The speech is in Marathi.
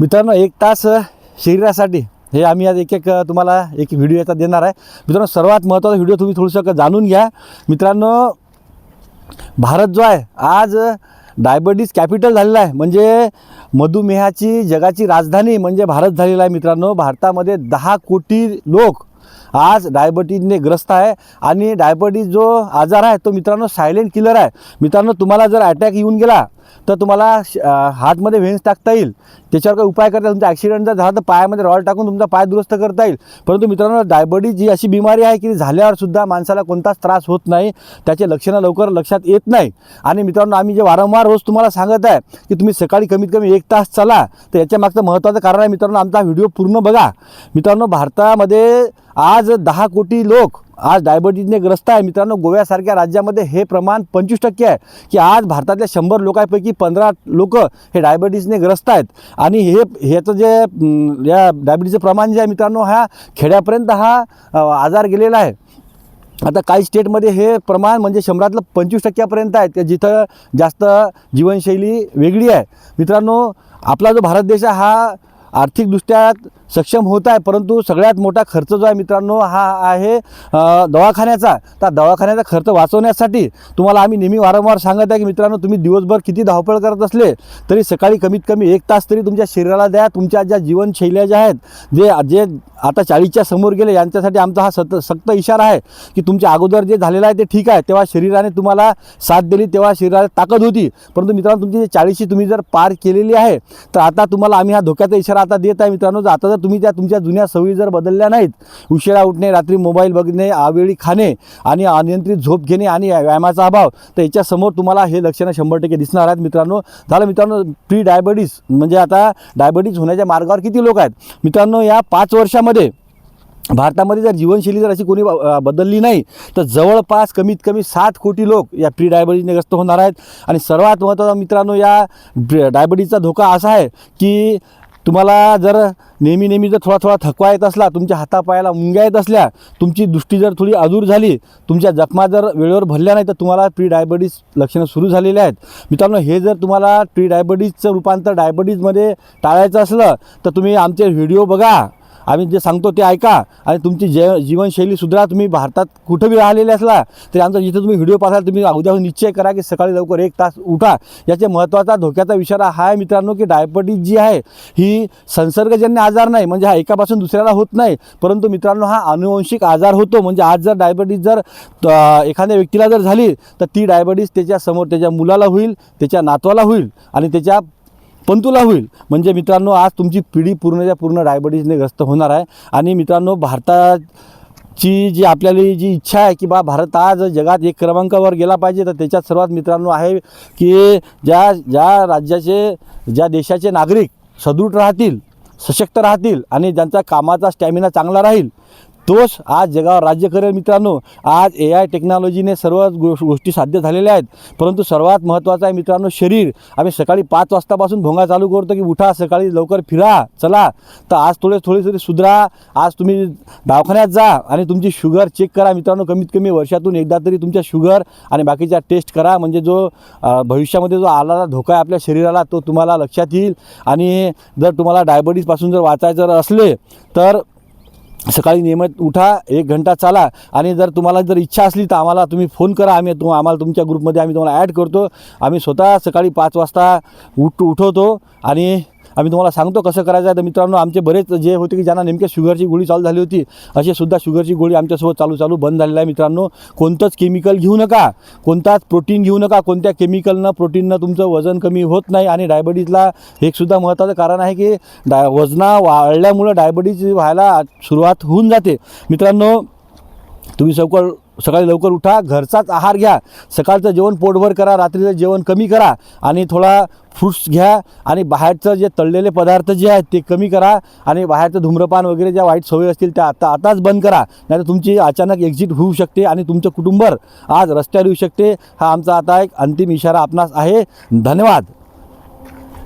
मित्रांनो एक तास शरीरासाठी. हे आम्ही आज एक एक तुम्हाला एक व्हिडिओ याचा देणार आहे. मित्रांनो सर्वात महत्त्वाचा व्हिडिओ तुम्ही थोडंसं जाणून घ्या. मित्रांनो भारत जो आहे आज डायबिटीज कॅपिटल झालेला आहे. म्हणजे मधुमेहाची जगाची राजधानी म्हणजे भारत झालेला आहे मित्रांनो. भारतामध्ये दहा कोटी लोक आज डायबिटीजने ग्रस्त आहे. आणि डायबिटीज जो आजार आहे तो मित्रांनो सायलेंट किलर आहे. मित्रांनो तुम्हाला जर अटॅक येऊन गेला तर तुम्हाला श- हातमध्ये व्हेन्स टाकता येईल. त्याच्यावर काही उपाय करता तुमचा ॲक्सिडेंट जर झाला तर पायामध्ये रॉड टाकून तुमचा पाय दुरुस्त करता येईल. परंतु मित्रांनो डायबिटीज ही अशी बिमारी आहे की झाल्यावर सुद्धा माणसाला कोणताच त्रास होत नाही त्याचे लक्षणं लवकर लक्षात येत नाही. आणि मित्रांनो आम्ही जे वारंवार रोज तुम्हाला सांगत आहे की तुम्ही सकाळी कमीत कमी एक तास चला तर याच्या मागचं महत्त्वाचं कारण आहे मित्रांनो आमचा व्हिडिओ पूर्ण बघा. मित्रांनो भारतामध्ये आज दहा कोटी लोक आज डायबिटीजने ग्रस्त आहे. मित्रांनो गोव्यासारख्या राज्यामध्ये हे प्रमाण पंचवीस टक्के आहे की आज भारतातल्या शंभर लोकांपैकी पंधरा लोक हे डायबिटीजने ग्रस्त आहेत. आणि हे ह्याचं जे या डायबिटीजचं प्रमाण जे आहे मित्रांनो हा खेड्यापर्यंत हा आजार गेलेला आहे. आता काही स्टेटमध्ये हे प्रमाण म्हणजे शंभरातलं पंचवीस टक्क्यापर्यंत आहे. ते जिथं जास्त जीवनशैली वेगळी आहे. मित्रांनो आपला जो भारत देश आहे हा आर्थिकदृष्ट्या सक्षम होत आहे. परंतु सगळ्यात मोठा खर्च जो आहे मित्रांनो हा आहे दवाखान्याचा. त्या दवाखान्याचा खर्च वाचवण्यासाठी तुम्हाला आम्ही नेहमी वारंवार सांगत आहे की मित्रांनो तुम्ही दिवसभर किती धावपळ करत असले तरी सकाळी कमीत कमी एक तास तरी तुमच्या शरीराला द्या. तुमच्या ज्या जीवनशैल्या ज्या आहेत जे जे आता चाळीसच्या समोर गेले यांच्यासाठी आमचा हा सत सक्त इशारा आहे की तुमच्या अगोदर जे झालेलं आहे ते ठीक आहे. तेव्हा शरीराने तुम्हाला साथ दिली तेव्हा शरीराला ताकद होती. परंतु मित्रांनो तुमची जे चाळीशी तुम्ही जर पार केलेली आहे तर आता तुम्हाला आम्ही हा धोक्याचा इशारा आता देत आहे मित्रांनो. जर आता जर तुम्ही त्या तुमच्या जुन्या सवयी जर बदलल्या नाहीत उशिरा उठणे रात्री मोबाईल बघणे आवेळी खाणे आणि अनियंत्रित झोप घेणे आणि व्यायामाचा अभाव तर याच्यासमोर तुम्हाला हे लक्षणं शंभर टक्के दिसणार आहेत मित्रांनो. झालं मित्रांनो प्री डायबिटीस म्हणजे आता डायबिटीस होण्याच्या मार्गावर किती लोक आहेत? मित्रांनो या पाच वर्षामध्ये भारतामध्ये जर जीवनशैली जर अशी कोणी बदलली नाही तर जवळपास कमीत कमी सात कोटी लोक या प्री डायबिटीजने ग्रस्त होणार आहेत. आणि सर्वात महत्त्वाचा मित्रांनो या ड्र- डायबिटीजचा धोका असा आहे की तुम्हाला जर नेहमी नेहमी जर थोडा थोडा थकवा येत असला तुमच्या हातापायाला मुंग्या येत असल्या तुमची दृष्टी जर थोडी अधूर झाली तुमच्या जखमा जर वेळेवर भरल्या नाही तर तुम्हाला प्री डायबिटीज लक्षणं सुरू झालेली आहेत. मित्रांनो हे जर तुम्हाला प्री डायबिटीजचं रूपांतर डायबिटीजमध्ये टाळायचं असलं तर तुम्ही आमचे व्हिडिओ बघा. आम्ही जे सांगतो ते ऐका आणि तुमची जे जीवनशैली सुधारा. तुम्ही भारतात कुठं बी राहिलेले असला तरी आमचा जिथे तुम्ही व्हिडिओ पाहाल तुम्ही उद्याहून निश्चय करा की सकाळी लवकर एक तास उठा. याचे महत्त्वाचा धोक्याचा इशारा हा आहे मित्रांनो की डायबिटीज जी आहे ही संसर्गजन्य आजार नाही म्हणजे हा एकापासून दुसऱ्याला होत नाही. परंतु मित्रांनो हा अनुवंशिक आजार होतो. म्हणजे आज जर डायबिटीज जर एखाद्या व्यक्तीला जर झाली तर ती डायबिटीज त्याच्यासमोर त्याच्या मुलाला होईल त्याच्या नातवाला होईल आणि त्याच्या पण तुला होईल. म्हणजे मित्रांनो आज तुमची पिढी पूर्णच्या पूर्ण डायबिटीजने ग्रस्त होणार आहे. आणि मित्रांनो भारताची जी आपल्याला जी इच्छा आहे की बा भारत आज जगात एक क्रमांकावर गेला पाहिजे तर त्याच्यात सर्वात मित्रांनो आहे की ज्या ज्या राज्याचे ज्या देशाचे नागरिक सदृढ राहतील सशक्त राहतील आणि ज्यांचा कामाचा स्टॅमिना चांगला राहील तोच आज जगावर राज्य करेल मित्रांनो. आज ए आय टेक्नॉलॉजीने सर्व गोष गोष्टी साध्य झालेल्या आहेत. परंतु सर्वात महत्त्वाचं आहे मित्रांनो शरीर. आम्ही सकाळी पाच वाजतापासून भोंगा चालू करतो की उठा सकाळी लवकर फिरा चला. तर आज थोडे थोडे तरी सुधरा. आज तुम्ही दवाखान्यात जा आणि तुमची शुगर चेक करा मित्रांनो. कमीत कमी वर्षातून एकदा तरी तुमच्या शुगर आणि बाकीच्या टेस्ट करा. म्हणजे जो भविष्यामध्ये जो आलेला धोका आहे आपल्या शरीराला तो तुम्हाला लक्षात येईल. आणि जर तुम्हाला डायबिटीजपासून जर वाचायचं जर असले तर सकाळी नियमित उठा एक घंटा चाला आणि जर तुम्हाला जर इच्छा असली तर आम्हाला तुम्ही फोन करा. आम्ही तुम आम्हाला तुमच्या ग्रुपमध्ये आम्ही तुम्हाला ॲड करतो. आम्ही स्वतः सकाळी पाच वाजता उठ उठवतो आणि आम्ही तुम्हाला सांगतो कसं करायचं आहे. तर मित्रांनो आमचे बरेच जे होते की ज्यांना नेमक्या शुगरची गोळी चालू झाली होती असे सुद्धा शुगरची गोळी आमच्यासोबत चालू चालू बंद झालेला आहे. मित्रांनो कोणतंच केमिकल घेऊ नका. कोणताच प्रोटीन घेऊ नका. कोणत्या केमिकलनं प्रोटीननं तुमचं वजन कमी होत नाही. आणि डायबिटीजला एक सुद्धा महत्त्वाचं कारण आहे की डाय वजना वाढल्यामुळं डायबिटीज व्हायला सुरुवात होऊन जाते. मित्रांनो तुम्ही सवकर सकाळी लवकर उठा घरचाच आहार घ्या. सकाळचं जेवण पोटभर करा रात्रीचं जेवण कमी करा आणि थोडा फ्रूट्स घ्या आणि बाहेरचं जे तळलेले पदार्थ जे आहेत ते कमी करा आणि बाहेरचं धूम्रपान वगैरे ज्या वाईट सवयी असतील त्या आता आताच बंद करा. नाही तुमची अचानक एक्झिट होऊ शकते आणि तुमचं कुटुंब आज रस्त्यावर येऊ शकते. हा आमचा आता एक अंतिम इशारा आपणास आहे. धन्यवाद.